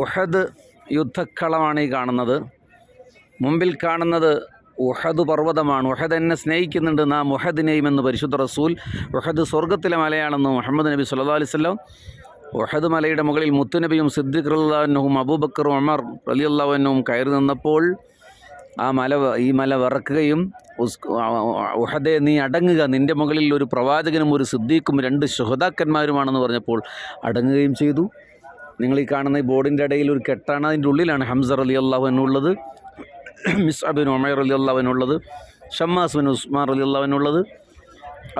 ഉഹദ് യുദ്ധക്കളമാണ് ഈ കാണുന്നത്. മുമ്പിൽ കാണുന്നത് ഉഹദ് പർവതമാണ്. ഉഹദ് എന്നെ സ്നേഹിക്കുന്നുണ്ട് നാം ഉഹദിനെയും എന്ന് പരിശുദ്ധ റസൂൽ ഉഹദ് സ്വർഗത്തിലെ മലയാണെന്ന് മുഹമ്മദ് നബി സല്ലാ അലൈവല്ലം ഉഹദ് മലയുടെ മുകളിൽ മുത്തുനബിയും സിദ്ദിഖ് റല്ലാഹുവും അബൂബക്കറും ഉമർ അലി അള്ളാഹുനും കയറി നിന്നപ്പോൾ ആ മല ഈ മല വിറക്കുകയും ഉഹദെ നീ അടങ്ങുക. നിന്റെ മുകളിൽ ഒരു പ്രവാചകനും ഒരു സിദ്ദീഖും രണ്ട് ശുഹദാക്കന്മാരുമാണെന്ന് പറഞ്ഞപ്പോൾ അടങ്ങുകയും ചെയ്തു. നിങ്ങൾ ഈ കാണുന്ന ഈ ബോർഡിന്റെ ഇടയിൽ ഒരു കെട്ടാണ്. അതിന്റെ ഉള്ളിലാണ് ഹംസർ അലി മിസ് മിസ്അബിൻ ഉമൈർ അലി അള്ളാഹുവിനുള്ളത് ഷമ്മാസ് ബിൻ ഉസ്മാർ അലി അള്ളാഹുവിനുള്ളത്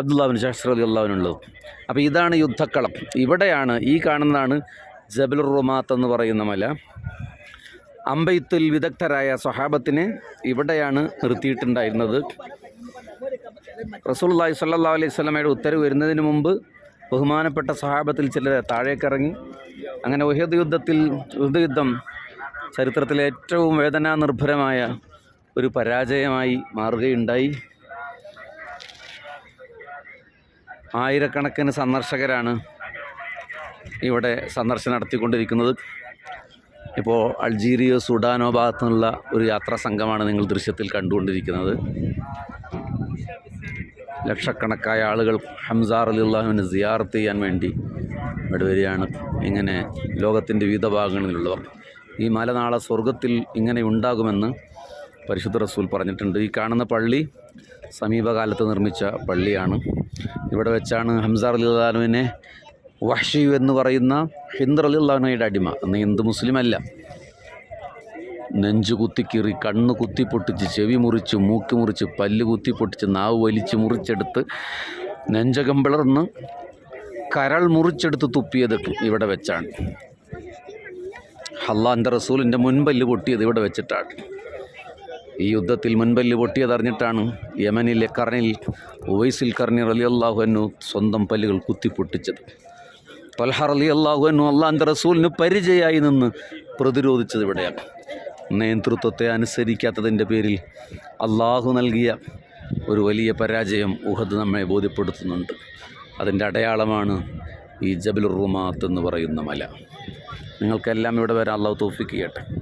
അബ്ദുല്ലാബിൻ ഷഹ്സർ അലി അള്ളാഹുവിനുള്ളത് അപ്പോൾ ഇതാണ് യുദ്ധക്കളം. ഇവിടെയാണ് ഈ കാണുന്നതാണ് ജബലുർ റുമാത്ത് എന്ന് പറയുന്ന മല. അമ്പയത്തിൽ വിദഗ്ധരായ സ്വഹാബത്തിനെ ഇവിടെയാണ് നിർത്തിയിട്ടുണ്ടായിരുന്നത്. റസൂൽ റസൂലുള്ളാഹി സല്ലാ അലൈഹി സ്വലമയുടെ ഉത്തരവ് വരുന്നതിന് മുമ്പ് ബഹുമാനപ്പെട്ട സഹാബത്തിൽ ചിലർ താഴേക്കിറങ്ങി. അങ്ങനെ ഉഹദ് യുദ്ധത്തിൽ ഉഹദ് യുദ്ധം ചരിത്രത്തിലെ ഏറ്റവും വേദനാനിർഭരമായ ഒരു പരാജയമായി മാറുകയുണ്ടായി. ആയിരക്കണക്കിന് സന്ദർശകരാണ് ഇവിടെ സന്ദർശനം നടത്തിക്കൊണ്ടിരിക്കുന്നത്. ഇപ്പോൾ അൾജീരിയോ സുഡാനോ ഭാഗത്തുനിന്നുള്ള ഒരു യാത്രാ സംഘമാണ് നിങ്ങൾ ദൃശ്യത്തിൽ കണ്ടുകൊണ്ടിരിക്കുന്നത്. ലക്ഷക്കണക്കായ ആളുകൾ ഹംസാർ അലിള്ളാഹുവിനെ സിയാർത്ത് ചെയ്യാൻ വേണ്ടി ഇവിടെ വരികയാണ്. ഇങ്ങനെ ലോകത്തിന്റെ വിവിധ ഭാഗങ്ങളിലുള്ളവർ. ഈ മല നാളെ സ്വർഗത്തിൽ ഇങ്ങനെ ഉണ്ടാകുമെന്ന് പരിശുദ്ധ റസൂൽ പറഞ്ഞിട്ടുണ്ട്. ഈ കാണുന്ന പള്ളി സമീപകാലത്ത് നിർമ്മിച്ച പള്ളിയാണ്. ഇവിടെ വെച്ചാണ് ഹംസാർ അലിള്ളാഹുവിനെ വഹ്ഷി എന്ന് പറയുന്ന ഹിന്ദർ അലിള്ളാഹുനയുടെ അടിമ. അന്ന് ഹിന്ദു മുസ്ലിം അല്ല. നെഞ്ചു കുത്തിക്കീറി കണ്ണ് കുത്തി പൊട്ടിച്ച് ചെവി മുറിച്ച് മൂക്ക് മുറിച്ച് പല്ല് കുത്തിപ്പൊട്ടിച്ച് നാവ് വലിച്ച് മുറിച്ചെടുത്ത് നെഞ്ചകം പിളർന്ന് കരൾ മുറിച്ചെടുത്ത് തുപ്പിയത് ഇവിടെ വെച്ചാണ്. അള്ളാന്റെ റസൂലിന്റെ മുൻപല്ല് പൊട്ടിയത് ഇവിടെ വെച്ചിട്ടാണ്. ഈ യുദ്ധത്തിൽ മുൻപല്ല് പൊട്ടിയതറിഞ്ഞിട്ടാണ് യമനിലെ കർണിൽ ഉവൈസിൽ കർണി അലി അള്ളാഹുനു സ്വന്തം പല്ലുകൾ കുത്തിപ്പൊട്ടിച്ചത് തൊൽഹർ അലി അള്ളാഹുനു അള്ളാന്റെ റസൂലിന് പരിചയമായി നിന്ന് പ്രതിരോധിച്ചത് ഇവിടെയാണ്. നേതൃത്വത്തെ അനുസരിക്കാത്തതിന്റെ പേരിൽ അള്ളാഹു നൽകിയ ഒരു വലിയ പരാജയം ഉഹദ് നമ്മെ ബോധ്യപ്പെടുത്തുന്നുണ്ട്. അതിന്റെ അടയാളമാണ് ഈ ജബലുർ റുമാത്ത് എന്ന് പറയുന്ന മല. നിങ്ങൾക്കെല്ലാം ഇവിടെ വരാൻ അള്ളാഹു തോഫിക്ക് ചെയ്യട്ടെ.